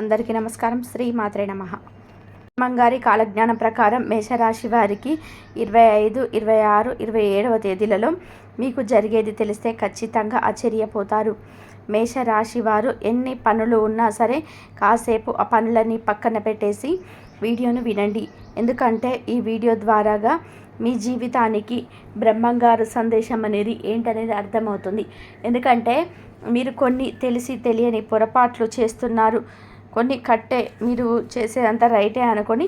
అందరికీ నమస్కారం. శ్రీ మాత్రే నమ. మంగారి కాలజ్ఞానం ప్రకారం మేషరాశి వారికి ఇరవై ఐదు ఇరవై ఆరు ఇరవై ఏడవ తేదీలలో మీకు జరిగేది తెలిస్తే ఖచ్చితంగా ఆశ్చర్యపోతారు. మేషరాశి వారు ఎన్ని పనులు ఉన్నా సరే కాసేపు ఆ పనులన్నీ పక్కన పెట్టేసి వీడియోను వినండి. ఎందుకంటే ఈ వీడియో ద్వారాగా మీ జీవితానికి బ్రహ్మంగారు సందేశం అనేది ఏంటనేది అర్థమవుతుంది. ఎందుకంటే మీరు కొన్ని తెలిసి తెలియని పొరపాట్లు చేస్తున్నారు. కొన్ని కట్టే మీరు చేసేదంతా రైటే అనుకొని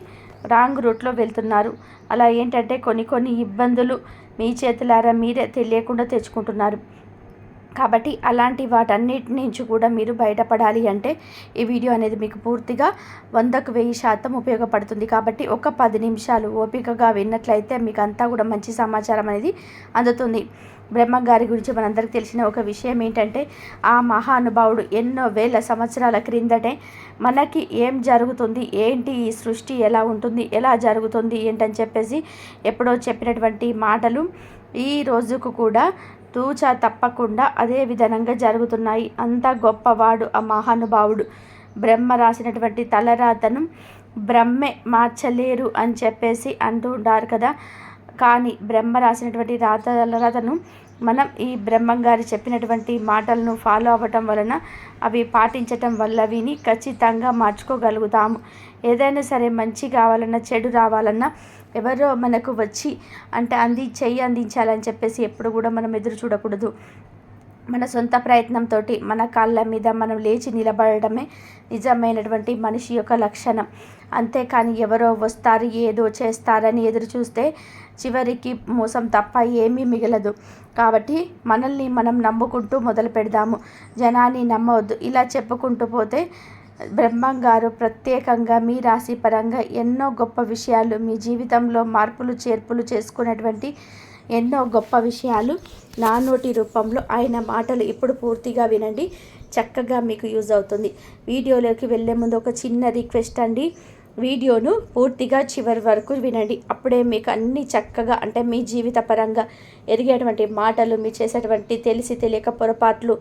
రాంగ్ రూట్లో వెళ్తున్నారు. అలా ఏంటంటే కొన్ని కొన్ని ఇబ్బందులు మీ చేతులారా మీరే తెలియకుండా తెచ్చుకుంటున్నారు. కాబట్టి అలాంటి వాటన్నిటి నుంచి కూడా మీరు బయటపడాలి అంటే ఈ వీడియో అనేది మీకు పూర్తిగా వందకు వెయ్యి శాతం ఉపయోగపడుతుంది. కాబట్టి ఒక పది నిమిషాలు ఓపికగా విన్నట్లయితే మీకు అంతా కూడా మంచి సమాచారం అనేది అందుతుంది. బ్రహ్మగారి గురించి మనందరికీ తెలిసిన ఒక విషయం ఏంటంటే ఆ మహానుభావుడు ఎన్నో వేల సంవత్సరాల క్రిందటే మనకి ఏం జరుగుతుంది ఏంటి ఈ సృష్టి ఎలా ఉంటుంది ఎలా జరుగుతుంది ఏంటని చెప్పేసి ఎప్పుడో చెప్పినటువంటి మాటలు ఈ రోజుకు కూడా తూచా తప్పకుండా అదే విధంగా జరుగుతున్నాయి. అంత గొప్పవాడు ఆ మహానుభావుడు. బ్రహ్మ రాసినటువంటి తలరాతను బ్రహ్మే మార్చలేరు అని చెప్పేసి అంటూ ఉంటారు కదా. కానీ బ్రహ్మ రాసినటువంటి రాత తలరాతను మనం ఈ బ్రహ్మం గారి చెప్పినటువంటి మాటలను ఫాలో అవ్వటం వలన అవి పాటించటం వల్ల విని ఖచ్చితంగా మార్చుకోగలుగుతాము. ఏదైనా సరే మంచి కావాలన్నా చెడు రావాలన్నా ఎవరో మనకు వచ్చి అంటే అంది చెయ్యి అందించాలని చెప్పేసి ఎప్పుడు కూడా మనం ఎదురు చూడకూడదు. మన సొంత ప్రయత్నంతో మన కాళ్ళ మీద మనం లేచి నిలబడటమే నిజమైనటువంటి మనిషి యొక్క లక్షణం. అంతేకాని ఎవరో వస్తారు ఏదో చేస్తారని ఎదురు చూస్తే చివరికి మోసం తప్ప ఏమీ మిగలదు. కాబట్టి మనల్ని మనం నమ్ముకుంటూ మొదలు పెడదాము. జనాన్ని నమ్మవద్దు. ఇలా చెప్పుకుంటూ పోతే బ్రహ్మం గారు ప్రత్యేకంగా మీ రాశి పరంగా ఎన్నో గొప్ప విషయాలు మీ జీవితంలో మార్పులు చేర్పులు చేసుకునేటువంటి ఎన్నో గొప్ప విషయాలు నా నోటి రూపంలో ఆయన మాటలు ఇప్పుడు పూర్తిగా వినండి. చక్కగా మీకు యూజ్ అవుతుంది. వీడియోలోకి వెళ్ళే ముందు ఒక చిన్న రిక్వెస్ట్ అండి. వీడియోను పూర్తిగా చివరి వరకు వినండి. అప్పుడే మీకు అన్ని చక్కగా అంటే మీ జీవిత పరంగా ఎరిగేటువంటి మాటలు మీరు చేసేటువంటి తెలిసి తెలియక పొరపాట్లు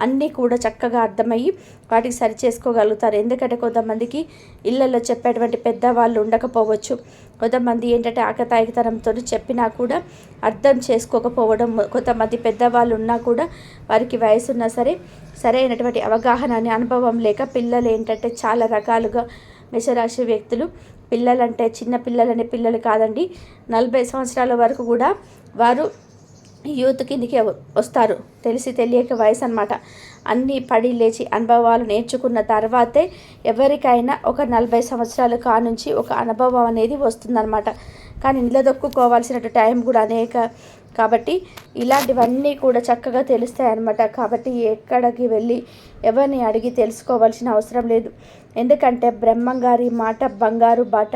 అన్నీ కూడా చక్కగా అర్థమయ్యి వాటికి సరి చేసుకోగలుగుతారు. ఎందుకంటే కొంతమందికి ఇళ్ళల్లో చెప్పేటువంటి పెద్దవాళ్ళు ఉండకపోవచ్చు. కొంతమంది ఏంటంటే ఆకతాయితనంతో చెప్పినా కూడా అర్థం చేసుకోకపోవడం కొంతమంది పెద్దవాళ్ళు ఉన్నా కూడా వారికి వయసు ఉన్నా సరే సరైనటువంటి అవగాహన అనే అనుభవం లేక పిల్లలు ఏంటంటే చాలా రకాలుగా మేషరాశి వ్యక్తులు పిల్లలంటే చిన్న పిల్లలనే పిల్లలు కాదండి. నలభై సంవత్సరాల వరకు కూడా వారు యూత్ కిందికి వస్తారు. తెలిసి తెలియక వయసు అనమాట అన్నీ పడి లేచి అనుభవాలు నేర్చుకున్న తర్వాతే ఎవరికైనా ఒక నలభై సంవత్సరాల కానుంచి ఒక అనుభవం అనేది వస్తుందన్నమాట. కానీ నిలదొక్కుకోవాల్సిన టైం కూడా అనేక కాబట్టి ఇలాంటివన్నీ కూడా చక్కగా తెలుస్తాయి అన్నమాట. కాబట్టి ఎక్కడికి వెళ్ళి ఎవరిని అడిగి తెలుసుకోవాల్సిన అవసరం లేదు. ఎందుకంటే బ్రహ్మంగారి మాట బంగారు బాట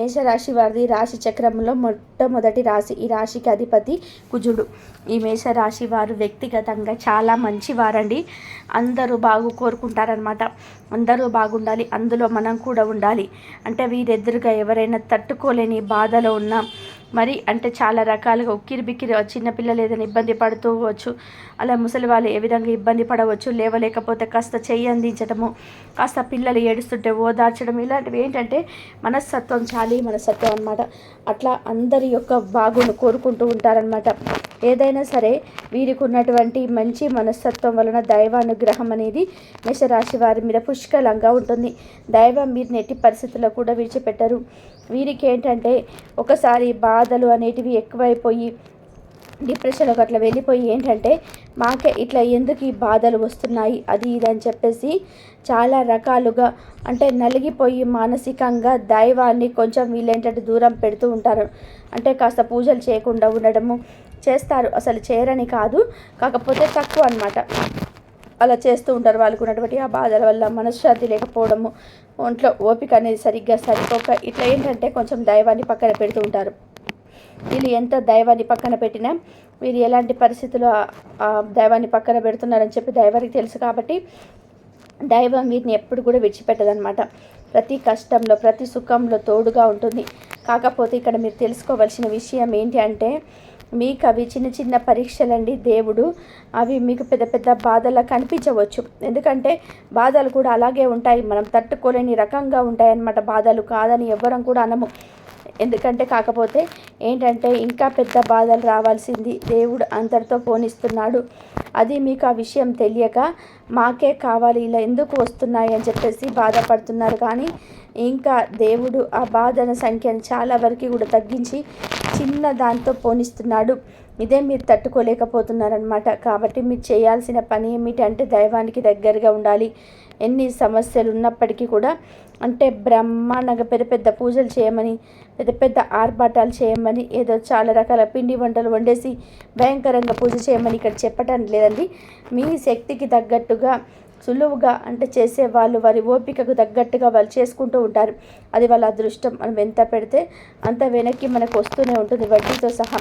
మేషరాశి వారిది రాశి చక్రంలో మొట్టమొదటి రాశి. ఈ రాశికి అధిపతి కుజుడు. ఈ మేషరాశి వారు వ్యక్తిగతంగా చాలా మంచివారండి. అందరూ బాగు కోరుకుంటారనమాట అందరూ బాగుండాలి. అందులో మనం కూడా ఉండాలి. అంటే వీరెదురుగా ఎవరైనా తట్టుకోలేని బాధలో ఉన్నా మరి అంటే చాలా రకాలుగా ఉక్కిరి బిక్కిరి చిన్నపిల్లలు ఏదైనా ఇబ్బంది పడుతూవచ్చు అలా ముసలి వాళ్ళు ఏ విధంగా ఇబ్బంది పడవచ్చు లేవలేకపోతే కాస్త చెయ్యి అందించడము కాస్త పిల్లలు ఏడుస్తుంటే ఓదార్చడం ఇలాంటివి ఏంటంటే మనస్తత్వం చాలి మనస్తత్వం అనమాట అట్లా అందరి యొక్క బాగును కోరుకుంటూ ఉంటారనమాట ఏదైనా సరే వీరికి ఉన్నటువంటి మంచి మనస్తత్వం వలన దైవానుగ్రహం అనేది మేషరాశి వారి మీద పుష్కలంగా ఉంటుంది. దైవం మీరు నెట్టి పరిస్థితుల్లో కూడా విడిచిపెట్టరు. వీరికి ఏంటంటే ఒకసారి బాధలు అనేటివి ఎక్కువైపోయి డిప్రెషన్లోకి అట్లా వెళ్ళిపోయి ఏంటంటే మాకే ఇట్లా ఎందుకు ఈ బాధలు వస్తున్నాయి? అది ఇది అని చెప్పేసి చాలా రకాలుగా అంటే నలిగిపోయి మానసికంగా దైవాన్ని కొంచెం వీళ్ళేంటంటే దూరం పెడుతూ ఉంటారు. అంటే కాస్త పూజలు చేయకుండా ఉండడము చేస్తారు. అసలు చేయరని కాదు కాకపోతే తక్కువ అనమాట అలా చేస్తూ ఉంటారు. వాళ్ళకు ఉన్నటువంటి ఆ బాధల వల్ల మనశ్శాంతి లేకపోవడము ఒంట్లో ఓపిక అనేది సరిగ్గా సరిపోక ఇట్లా ఏంటంటే కొంచెం దైవాన్ని పక్కన పెడుతూ ఉంటారు. వీళ్ళు ఎంత దైవాన్ని పక్కన పెట్టినా వీరు ఎలాంటి పరిస్థితుల్లో దైవాన్ని పక్కన పెడుతున్నారని చెప్పి దైవానికి తెలుసు కాబట్టి దైవం వీరిని ఎప్పుడు కూడా విడిచిపెట్టదనమాట ప్రతి కష్టంలో ప్రతి సుఖంలో తోడుగా ఉంటుంది. కాకపోతే ఇక్కడ మీరు తెలుసుకోవాల్సిన విషయం ఏంటి అంటే మీకు అవి చిన్న చిన్న పరీక్షలండి దేవుడు. అవి మీకు పెద్ద పెద్ద బాధలా కనిపించవచ్చు. ఎందుకంటే బాధలు కూడా అలాగే ఉంటాయి. మనం తట్టుకోలేని రకంగా ఉంటాయన్నమాట బాధలు. కాదని ఎవ్వరం కూడా అనము. ఎందుకంటే కాకపోతే ఏంటంటే ఇంకా పెద్ద బాధలు రావాల్సింది దేవుడు అంతటితో పోనిస్తున్నాడు. అది మీకు ఆ విషయం తెలియక మాకే కావాలి ఇలా ఎందుకు వస్తున్నాయి అని చెప్పేసి బాధపడుతున్నారు. కానీ ఇంకా దేవుడు ఆ బాధన సంఖ్యను చాలా వరకు కూడా తగ్గించి చిన్న దాంతో పోనిస్తున్నాడు. ఇదే మీరు తట్టుకోలేకపోతున్నారనమాట కాబట్టి మీరు చేయాల్సిన పని ఏమిటంటే దైవానికి దగ్గరగా ఉండాలి. ఎన్ని సమస్యలు ఉన్నప్పటికీ కూడా అంటే బ్రహ్మాండంగా పెద్ద పెద్ద పూజలు చేయమని పెద్ద పెద్ద ఆర్భాటాలు చేయమని ఏదో చాలా రకాల పిండి వంటలు వండేసి భయంకరంగా పూజ చేయమని ఇక్కడ చెప్పటం లేదండి. మీ శక్తికి తగ్గట్టుగా సులువుగా అంటే చేసే వాళ్ళు వారి ఓపికకు తగ్గట్టుగా వాళ్ళు చేసుకుంటూ ఉంటారు. అది వాళ్ళ అదృష్టం. మనం ఎంత పెడితే అంత వెనక్కి మనకు వస్తూనే ఉంటుంది వడ్డీతో సహా.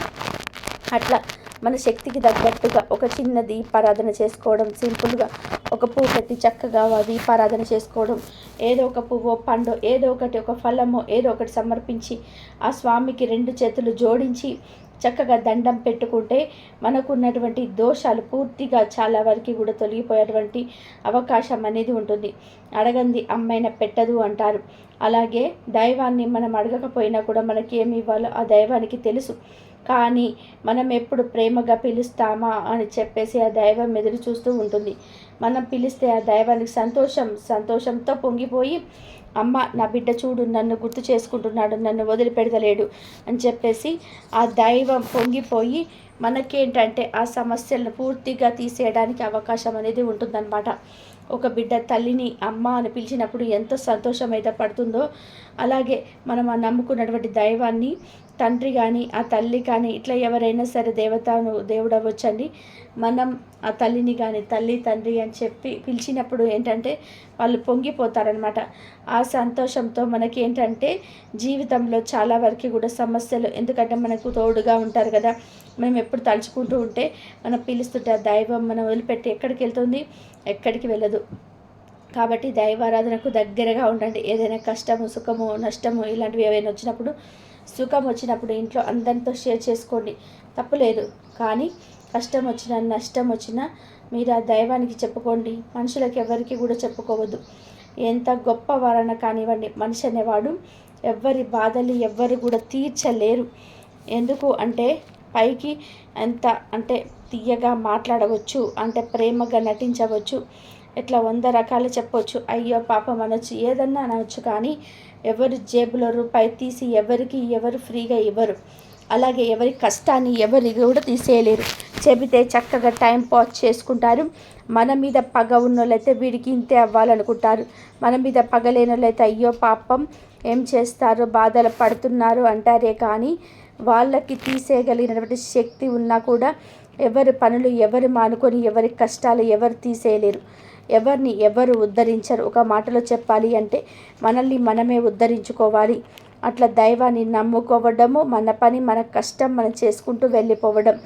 అట్లా మన శక్తికి తగ్గట్టుగా ఒక చిన్న దీపారాధన చేసుకోవడం సింపుల్గా ఒక పువ్వు పెట్టి చక్కగా దీపారాధన చేసుకోవడం ఏదో ఒక పువ్వు పండు ఏదో ఒకటి ఒక ఫలమో ఏదో ఒకటి సమర్పించి ఆ స్వామికి రెండు చేతులు జోడించి చక్కగా దండం పెట్టుకుంటే మనకున్నటువంటి దోషాలు పూర్తిగా చాలా వరకు కూడా తొలగిపోయేటువంటి అవకాశం అనేది ఉంటుంది. అడగంది అమ్మైన పెట్టదు అంటారు. అలాగే దైవాన్ని మనం అడగకపోయినా కూడా మనకి ఏమి ఇవ్వాలో ఆ దైవానికి తెలుసు. కానీ మనం ఎప్పుడు ప్రేమగా పిలుస్తామా అని చెప్పేసి ఆ దైవం ఎదురు చూస్తూ ఉంటుంది. మనం పిలిస్తే ఆ దైవానికి సంతోషం సంతోషంతో పొంగిపోయి అమ్మ నా బిడ్డ చూడు నన్ను గుర్తు చేసుకుంటున్నాడు నన్ను వదిలిపెడతలేడు అని చెప్పేసి ఆ దైవం పొంగిపోయి మనకేంటంటే ఆ సమస్యలను పూర్తిగా తీసేయడానికి అవకాశం అనేది ఉంటుందన్నమాట. ఒక బిడ్డ తల్లిని అమ్మ అని పిలిచినప్పుడు ఎంత సంతోషం అయితే పడుతుందో అలాగే మనం ఆ నమ్ముకున్నటువంటి దైవాన్ని తండ్రి కానీ ఆ తల్లి కానీ ఇట్లా ఎవరైనా సరే దేవతను దేవుడు అవ్వచ్చండి మనం ఆ తల్లిని కానీ తల్లి తండ్రి అని చెప్పి పిలిచినప్పుడు ఏంటంటే వాళ్ళు పొంగిపోతారనమాట ఆ సంతోషంతో మనకి ఏంటంటే జీవితంలో చాలా వరకు కూడా సమస్యలు ఎందుకంటే మనకు తోడుగా ఉంటారు కదా. మనం ఎప్పుడు తలుచుకుంటూ ఉంటే మనం పిలుస్తుంటే ఆ దైవం మనం వదిలిపెట్టి ఎక్కడికి వెళ్తుంది? ఎక్కడికి వెళ్ళదు. కాబట్టి దైవారాధనకు దగ్గరగా ఉండండి. ఏదైనా కష్టము సుఖము నష్టము ఇలాంటివి ఏవైనా వచ్చినప్పుడు సుఖం వచ్చినప్పుడు ఇంట్లో అందరితో షేర్ చేసుకోండి. తప్పులేదు కానీ కష్టం వచ్చినా నష్టం వచ్చినా మీరు ఆ దైవానికి చెప్పుకోండి. మనుషులకు ఎవరికి కూడా చెప్పుకోవద్దు. ఎంత గొప్ప వారన కానివ్వండి మనిషి అనేవాడు ఎవరి బాధలు ఎవ్వరు కూడా తీర్చలేరు. ఎందుకు అంటే పైకి ఎంత అంటే తీయగా మాట్లాడవచ్చు అంటే ప్రేమగా నటించవచ్చు. ఇట్లా వంద రకాలు చెప్పవచ్చు అయ్యో పాపం అనొచ్చు. ఏదన్నా అనవచ్చు కానీ ఎవరు జేబులో రూపాయి తీసి ఎవరికి ఎవరు ఫ్రీగా ఇవ్వరు. అలాగే ఎవరి కష్టాన్ని ఎవరి కూడా తీసేయలేరు. చెబితే చక్కగా టైం పాస్ చేసుకుంటారు. మన మీద పగ ఉన్నోళ్ళైతే వీడికి ఇంతే అవ్వాలనుకుంటారు. మన మీద పగ లేనోళ్ళైతే అయ్యో పాపం ఏం చేస్తారు బాధలు పడుతున్నారు అంటారే కానీ వాళ్ళకి తీసేయగలిగినటువంటి శక్తి ఉన్నా కూడా ఎవరి పనులు ఎవరు మానుకొని ఎవరి కష్టాలు ఎవరు తీసేయలేరు. ఎవరిని ఎవరు ఉద్ధరించరు. ఒక మాటలో చెప్పాలి అంటే మనల్ని మనమే ఉద్ధరించుకోవాలి. అట్లా దైవాన్ని నమ్ముకోవడము మన పని మన కష్టం మనం చేసుకుంటూ వెళ్ళిపోవడం.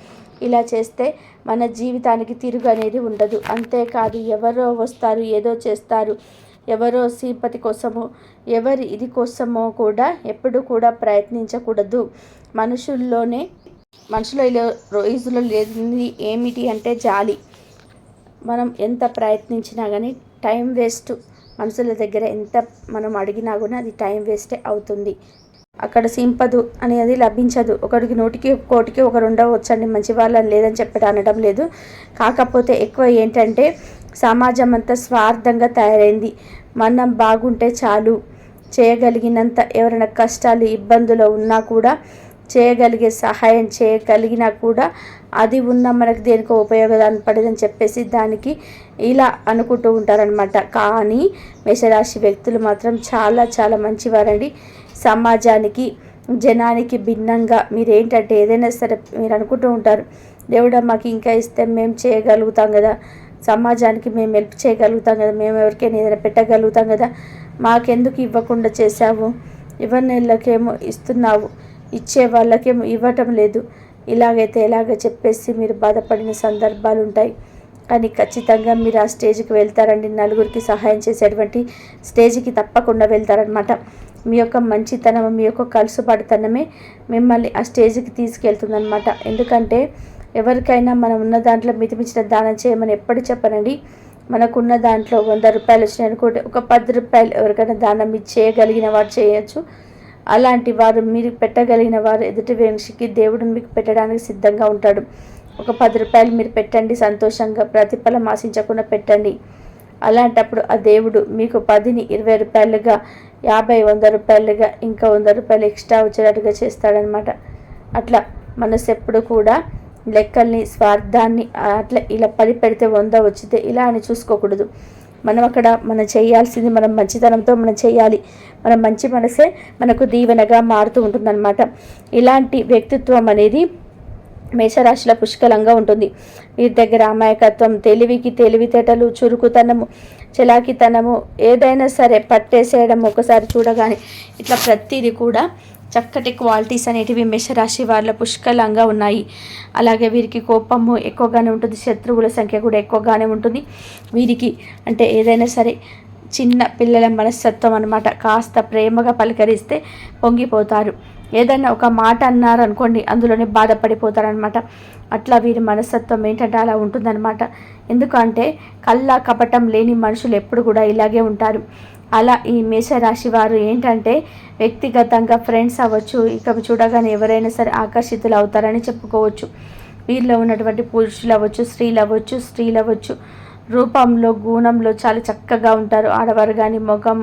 ఇలా చేస్తే మన జీవితానికి తిరుగు అనేది ఉండదు. అంతేకాదు ఎవరో వస్తారు ఏదో చేస్తారు. ఎవరో సింపతి కోసమో ఎవరి ఇది కోసమో కూడా ఎప్పుడు కూడా ప్రయత్నించకూడదు. మనుషుల్లోనే మనుషుల రోజులో లేనిది ఏమిటి అంటే జాలి. మనం ఎంత ప్రయత్నించినా కానీ టైం వేస్ట్. మనుషుల దగ్గర ఎంత మనం అడిగినా కూడా అది టైం వేస్టే అవుతుంది. అక్కడ సింపదు అనేది లభించదు. ఒకరికి నూటికి కోటికి ఒకరు ఉండవచ్చండి మంచి వాళ్ళని లేదని చెప్పడం అనడం లేదు. కాకపోతే ఎక్కువ ఏంటంటే సమాజం అంతా స్వార్థంగా తయారైంది. మనం బాగుంటే చాలు. చేయగలిగినంత ఎవరైనా కష్టాలు ఇబ్బందులు ఉన్నా కూడా చేయగలిగే సహాయం చేయగలిగినా కూడా అది ఉన్న మనకు దేనికో ఉపయోగదాన్ని పడదని చెప్పేసి దానికి ఇలా అనుకుంటూ ఉంటారనమాట కానీ మేషరాశి వ్యక్తులు మాత్రం చాలా చాలా మంచివారండి. సమాజానికి జనానికి భిన్నంగా మీరు ఏంటంటే ఏదైనా సరే మీరు అనుకుంటూ ఉంటారు. దేవుడా మాకు ఇంకా ఇస్తే మేము చేయగలుగుతాం కదా. సమాజానికి మేము హెల్ప్ చేయగలుగుతాం కదా. మేము ఎవరికైనా ఏదైనా పెట్టగలుగుతాం కదా. మాకెందుకు ఇవ్వకుండా చేశావు? ఇవన్నీళ్ళకేమో ఇస్తున్నావు. ఇచ్చే వాళ్ళకే ఇవ్వటం లేదు. ఇలాగైతే ఎలాగ చెప్పేసి మీరు బాధపడిన సందర్భాలు ఉంటాయి కానీ ఖచ్చితంగా మీరు ఆ స్టేజ్కి వెళ్తారండి నలుగురికి సహాయం చేసేటువంటి స్టేజ్కి తప్పకుండా వెళ్తారనమాట మీ యొక్క మంచితనం మీ యొక్క కలుసుబడితనమే మిమ్మల్ని ఆ స్టేజ్కి తీసుకెళ్తుందనమాట ఎందుకంటే ఎవరికైనా మనం ఉన్న దాంట్లో మితిమించిన దానం చేయమని ఎప్పుడు చెప్పనండి. మనకున్న దాంట్లో వంద రూపాయలు వచ్చినాయి అనుకుంటే ఒక పది రూపాయలు ఎవరికైనా దానం చేయగలిగిన వారు చేయొచ్చు. అలాంటి వారు మీరు పెట్టగలిగిన వారు ఎదుటి మనిషికి దేవుడు మీకు పెట్టడానికి సిద్ధంగా ఉంటాడు. ఒక పది రూపాయలు మీరు పెట్టండి సంతోషంగా ప్రతిఫలం ఆశించకుండా పెట్టండి. అలాంటప్పుడు ఆ దేవుడు మీకు పదిని ఇరవై రూపాయలుగా యాభై వంద రూపాయలుగా ఇంకా వంద రూపాయలు ఎక్స్ట్రా వచ్చేటట్టుగా చేస్తాడనమాట అట్లా మనసు ఎప్పుడు కూడా లెక్కల్ని స్వార్థాన్ని అట్లా ఇలా పది పెడితే వంద వచ్చితే ఇలా అని చూసుకోకూడదు. మనం అక్కడ మనం చేయాల్సింది మనం మంచితనంతో మనం చేయాలి. మన మంచి మనసే మనకు దీవెనగా మారుతూ ఉంటుందన్నమాట. ఇలాంటి వ్యక్తిత్వం అనేది మేషరాశిలో పుష్కలంగా ఉంటుంది. వీరి దగ్గర అమాయకత్వం తెలివికి తెలివితేటలు చురుకుతనము చలాకితనము ఏదైనా సరే పట్టేసేయడం ఒకసారి చూడగానే ఇట్లా ప్రతిదీ కూడా చక్కటి క్వాలిటీస్ అనేటివి మేషరాశి వారిలో పుష్కలంగా ఉన్నాయి. అలాగే వీరికి కోపము ఎక్కువగానే ఉంటుంది. శత్రువుల సంఖ్య కూడా ఎక్కువగానే ఉంటుంది. వీరికి అంటే ఏదైనా సరే చిన్న పిల్లల మనస్తత్వం అనమాట కాస్త ప్రేమగా పలకరిస్తే పొంగిపోతారు. ఏదైనా ఒక మాట అన్నారు అనుకోండి అందులోనే బాధపడిపోతారనమాట అట్లా వీరి మనస్తత్వం ఏంటంటే అలా ఉంటుందన్నమాట. ఎందుకంటే కళ్ళ కపటం లేని మనుషులు ఎప్పుడు కూడా ఇలాగే ఉంటారు. అలా ఈ మేషరాశి వారు ఏంటంటే వ్యక్తిగతంగా ఫ్రెండ్స్ అవ్వచ్చు ఇక చూడగానే ఎవరైనా సరే ఆకర్షితులు అవుతారని చెప్పుకోవచ్చు. వీరిలో ఉన్నటువంటి పురుషులు అవ్వచ్చు స్త్రీలు అవ్వచ్చు స్త్రీలు అవ్వచ్చు. రూపంలో గుణంలో చాలా చక్కగా ఉంటారు. ఆడవారు కానీ మగం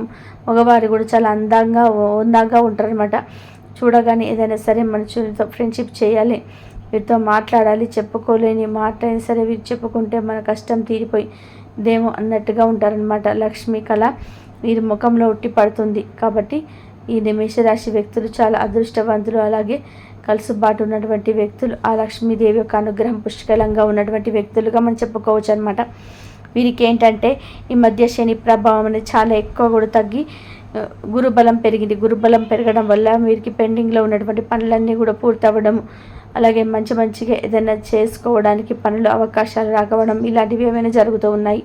మగవారు కూడా చాలా అందంగా అందంగా ఉంటారు అనమాట చూడగానే ఏదైనా సరే మనుషులతో ఫ్రెండ్షిప్ చేయాలి. వీరితో మాట్లాడాలి చెప్పుకోలేని మాట అయినా సరే వీరు చెప్పుకుంటే మన కష్టం తీరిపోయి దేమో అన్నట్టుగా ఉంటారనమాట లక్ష్మీ కళ. వీరి ముఖంలో ఉట్టి పడుతుంది. కాబట్టి ఈ మేషరాశి వ్యక్తులు చాలా అదృష్టవంతులు. అలాగే కలుసుబాటు ఉన్నటువంటి వ్యక్తులు ఆ లక్ష్మీదేవి యొక్క అనుగ్రహం పుష్కలంగా ఉన్నటువంటి వ్యక్తులుగా మనం చెప్పుకోవచ్చు అనమాట వీరికి ఏంటంటే ఈ మధ్య శని ప్రభావం అనేది చాలా ఎక్కువ కూడా తగ్గి గురుబలం పెరిగింది. గురుబలం పెరగడం వల్ల వీరికి పెండింగ్లో ఉన్నటువంటి పనులన్నీ కూడా పూర్తవ్వడం అలాగే మంచి మంచిగా ఏదైనా చేసుకోవడానికి పనులు అవకాశాలు రాకపోవడం ఇలాంటివి ఏమైనా జరుగుతూ ఉన్నాయి.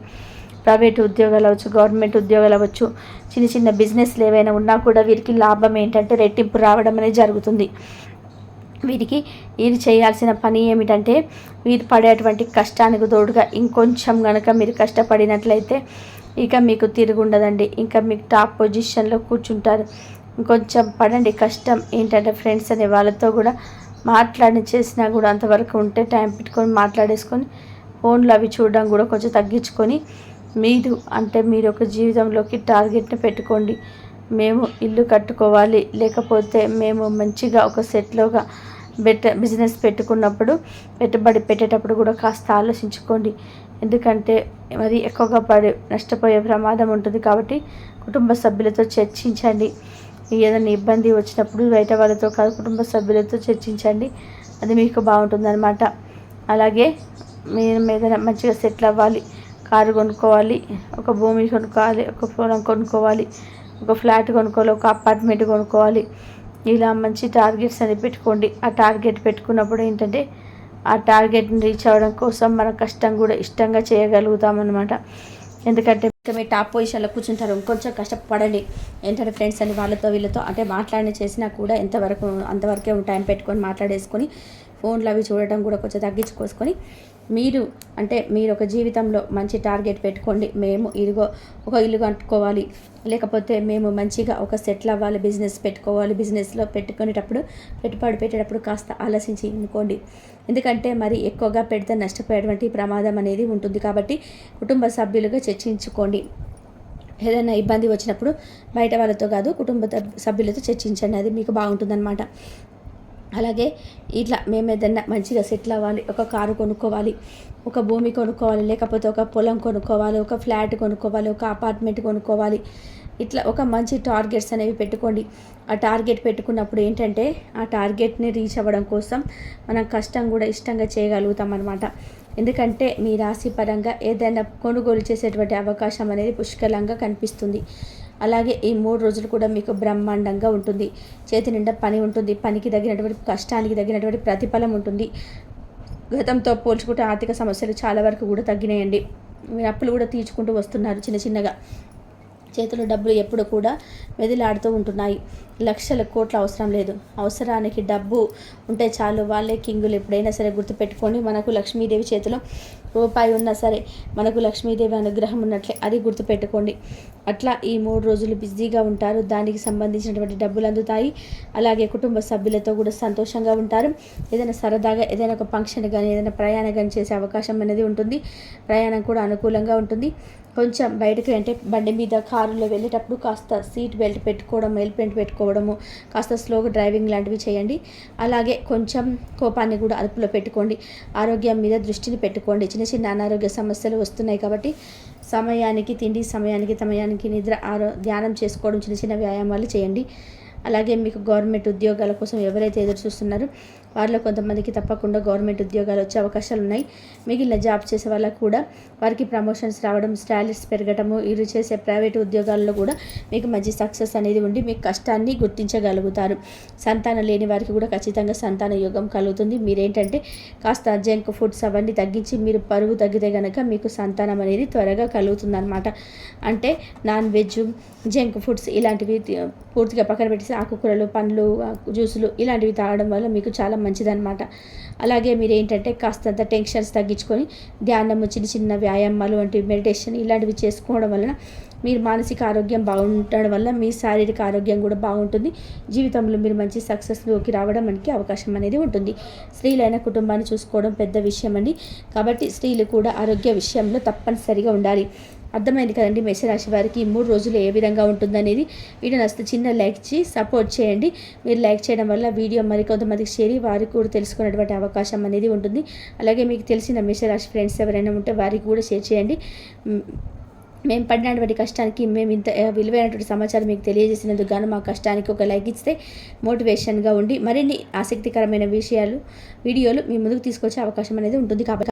ప్రైవేట్ ఉద్యోగాలు అవ్వచ్చు గవర్నమెంట్ ఉద్యోగాలు అవ్వచ్చు చిన్న చిన్న బిజినెస్లు ఏవైనా ఉన్నా కూడా వీరికి లాభం ఏంటంటే రెట్టింపు రావడం అనేది జరుగుతుంది. వీరికి వీరు చేయాల్సిన పని ఏమిటంటే వీరు పడేటువంటి కష్టానికి తోడుగా ఇంకొంచెం కనుక మీరు కష్టపడినట్లయితే ఇక మీకు తిరుగుండదండి ఇంకా మీకు టాప్ పొజిషన్లో కూర్చుంటారు. ఇంకొంచెం పడండి. కష్టం ఏంటంటే ఫ్రెండ్స్ అనే వాళ్ళతో కూడా మాట్లాడి చేసినా కూడా అంతవరకు ఉంటే టైం పెట్టుకొని మాట్లాడేసుకొని ఫోన్లు అవి చూడడం కూడా కొంచెం తగ్గించుకొని మీరు అంటే మీరు ఒక జీవితంలోకి టార్గెట్ని పెట్టుకోండి. మేము ఇల్లు కట్టుకోవాలి. లేకపోతే మేము మంచిగా ఒక సెట్లోగా బెట్ బిజినెస్ పెట్టుకున్నప్పుడు పెట్టుబడి పెట్టేటప్పుడు కూడా కాస్త ఆలోచించుకోండి. ఎందుకంటే మరి ఎక్కువగా పడి నష్టపోయే ప్రమాదం ఉంటుంది కాబట్టి కుటుంబ సభ్యులతో చర్చించండి. ఏదైనా ఇబ్బంది వచ్చినప్పుడు బయట వాళ్ళతో కాదు కుటుంబ సభ్యులతో చర్చించండి. అది మీకు బాగుంటుందన్నమాట. అలాగే మీరు ఏదైనా మంచిగా సెటిల్ అవ్వాలి. కారు కొనుక్కోవాలి ఒక భూమి కొనుక్కోవాలి ఒక పొలం కొనుక్కోవాలి ఒక ఫ్లాట్ కొనుక్కోవాలి ఒక అపార్ట్మెంట్ కొనుక్కోవాలి. ఇలా మంచి టార్గెట్స్ అని పెట్టుకోండి. ఆ టార్గెట్ పెట్టుకున్నప్పుడు ఏంటంటే ఆ టార్గెట్ని రీచ్ అవ్వడం కోసం మన కష్టం కూడా ఇష్టంగా చేయగలుగుతాం అనమాట ఎందుకంటే మీ టాప్ పొజిషన్లో కూర్చుంటారు ఇంకొంచెం కష్టపడండి. ఏంటంటే ఫ్రెండ్స్ అని వాళ్ళతో వీళ్ళతో అంటే మాట్లాడిన చేసినా కూడా ఎంతవరకు అంతవరకే టైం పెట్టుకొని మాట్లాడేసుకొని ఫోన్లు అవి చూడటం కూడా కొంచెం తగ్గించుకోసుకొని మీరు అంటే మీరు ఒక జీవితంలో మంచి టార్గెట్ పెట్టుకోండి. మేము ఇదిగో ఒక ఇల్లు కట్టుకోవాలి. లేకపోతే మేము మంచిగా ఒక సెటిల్ అవ్వాలి బిజినెస్ పెట్టుకోవాలి. బిజినెస్లో పెట్టుకునేటప్పుడు పెట్టుబడి పెట్టేటప్పుడు కాస్త ఆలోచించి అనుకోండి ఎందుకంటే మరి ఎక్కువగా పెడితే నష్టపోయేటువంటి ప్రమాదం అనేది ఉంటుంది. కాబట్టి కుటుంబ సభ్యులుగా చర్చించుకోండి. ఏదైనా ఇబ్బంది వచ్చినప్పుడు బయట వాళ్ళతో కాదు కుటుంబ సభ్యులతో చర్చించండి. అది మీకు బాగుంటుందన్నమాట. అలాగే ఇట్లా మేము ఏదన్నా మంచిగా సెటిల్ అవ్వాలి ఒక కారు కొనుక్కోవాలి ఒక భూమి కొనుక్కోవాలి లేకపోతే ఒక పొలం కొనుక్కోవాలి ఒక ఫ్లాట్ కొనుక్కోవాలి ఒక అపార్ట్మెంట్ కొనుక్కోవాలి ఇట్లా ఒక మంచి టార్గెట్స్ అనేవి పెట్టుకోండి. ఆ టార్గెట్ పెట్టుకున్నప్పుడు ఏంటంటే ఆ టార్గెట్ని రీచ్ అవ్వడం కోసం మనం కష్టం కూడా ఇష్టంగా చేయగలుగుతాం అనమాట ఎందుకంటే మీ రాశి పరంగా ఏదైనా కొనుగోలు చేసేటువంటి అవకాశం అనేది పుష్కలంగా కనిపిస్తుంది. అలాగే ఈ మూడు రోజులు కూడా మీకు బ్రహ్మాండంగా ఉంటుంది. చేతి నిండా పని ఉంటుంది. పనికి తగినటువంటి కష్టానికి తగినటువంటి ప్రతిఫలం ఉంటుంది. గతంతో పోల్చుకుంటే ఆర్థిక సమస్యలు చాలా వరకు కూడా తగ్గినాయండి. మీరు అప్పులు కూడా తీర్చుకుంటూ వస్తున్నారు చిన్న చిన్నగా. చేతిలో డబ్బులు ఎప్పుడు కూడా వెదిలాడుతూ ఉంటున్నాయి. లక్షల కోట్ల అవసరం లేదు. అవసరానికి డబ్బు ఉంటే చాలు. వాళ్ళే కింగులు. ఎప్పుడైనా సరే గుర్తుపెట్టుకొని మనకు లక్ష్మీదేవి చేతిలో రూపాయి ఉన్నా సరే మనకు లక్ష్మీదేవి అనుగ్రహం ఉన్నట్లే అది గుర్తుపెట్టుకోండి. అట్లా ఈ మూడు రోజులు బిజీగా ఉంటారు. దానికి సంబంధించినటువంటి డబ్బులు అందుతాయి. అలాగే కుటుంబ సభ్యులతో కూడా సంతోషంగా ఉంటారు. ఏదైనా సరదాగా ఏదైనా ఒక ఫంక్షన్ కానీ ఏదైనా ప్రయాణం కానీ చేసే అవకాశం అనేది ఉంటుంది. ప్రయాణం కూడా అనుకూలంగా ఉంటుంది. కొంచెం బయటకు అంటే బండి మీద కారులో వెళ్ళేటప్పుడు కాస్త సీట్ బెల్ట్ పెట్టుకోవడం హెల్మెట్ పెట్టుకోవడము కాస్త స్లోగా డ్రైవింగ్ లాంటివి చేయండి. అలాగే కొంచెం కోపాన్ని కూడా అదుపులో పెట్టుకోండి. ఆరోగ్యం మీద దృష్టిని పెట్టుకోండి. చిన్న చిన్న అనారోగ్య సమస్యలు వస్తున్నాయి కాబట్టి సమయానికి తిండి సమయానికి సమయానికి నిద్ర ఆరో ధ్యానం చేసుకోవడం చిన్న చిన్న వ్యాయామాలు చేయండి. అలాగే మీకు గవర్నమెంట్ ఉద్యోగాల కోసం ఎవరైతే ఎదురు చూస్తున్నారో వారిలో కొంతమందికి తప్పకుండా గవర్నమెంట్ ఉద్యోగాలు వచ్చే అవకాశాలు ఉన్నాయి. మిగిలిన జాబ్ చేసే వాళ్ళకు కూడా వారికి ప్రమోషన్స్ రావడం స్టాలిస్ పెరగటము వీరు చేసే ప్రైవేట్ ఉద్యోగాల్లో కూడా మీకు మంచి సక్సెస్ అనేది ఉండి మీ కష్టాన్ని గుర్తించగలుగుతారు. సంతానం లేని వారికి కూడా ఖచ్చితంగా సంతాన యోగం కలుగుతుంది. మీరేంటంటే కాస్త జంక్ ఫుడ్స్ అవన్నీ తగ్గించి మీరు పరుగు తగ్గితే కనుక మీకు సంతానం అనేది త్వరగా కలుగుతుంది అనమాట అంటే నాన్ వెజ్ జంక్ ఫుడ్స్ ఇలాంటివి పూర్తిగా పక్కన పెట్టేసి ఆకుకూరలు పండ్లు జ్యూసులు ఇలాంటివి తాగడం వల్ల మీకు చాలా మంచిదన్నమాట. అలాగే మీరు ఏంటంటే కాస్తంత టెన్షన్స్ తగ్గించుకొని ధ్యానము చిన్న చిన్న వ్యాయామాలు వంటి మెడిటేషన్ ఇలాంటివి చేసుకోవడం వలన మీరు మానసిక ఆరోగ్యం బాగుండడం వల్ల మీ శారీరక ఆరోగ్యం కూడా బాగుంటుంది. జీవితంలో మీరు మంచి సక్సెస్లోకి రావడం మనకి అవకాశం అనేది ఉంటుంది. స్త్రీలైన కుటుంబాన్ని చూసుకోవడం పెద్ద విషయం అండి. కాబట్టి స్త్రీలు కూడా ఆరోగ్య విషయంలో తప్పనిసరిగా ఉండాలి. అర్థమైంది కదండి? మేషరాశి వారికి ఈ మూడు రోజులు ఏ విధంగా ఉంటుందనేది? వీడియో నచ్చితే చిన్న లైక్ చేసి సపోర్ట్ చేయండి. మీరు లైక్ చేయడం వల్ల వీడియో మరి షేర్ చేరి వారికి కూడా తెలుసుకునేటువంటి అవకాశం అనేది ఉంటుంది. అలాగే మీకు తెలిసిన మేషరాశి ఫ్రెండ్స్ ఎవరైనా ఉంటే వారికి కూడా షేర్ చేయండి. మేము పడినటువంటి కష్టానికి మేము ఇంత విలువైనటువంటి సమాచారం మీకు తెలియజేసినందుకు గాను మా కష్టానికి ఒక లైక్ ఇస్తే మోటివేషన్గా ఉండి మరిన్ని ఆసక్తికరమైన విషయాలు వీడియోలు మీ ముందుకు తీసుకొచ్చే అవకాశం అనేది ఉంటుంది. కాబట్టి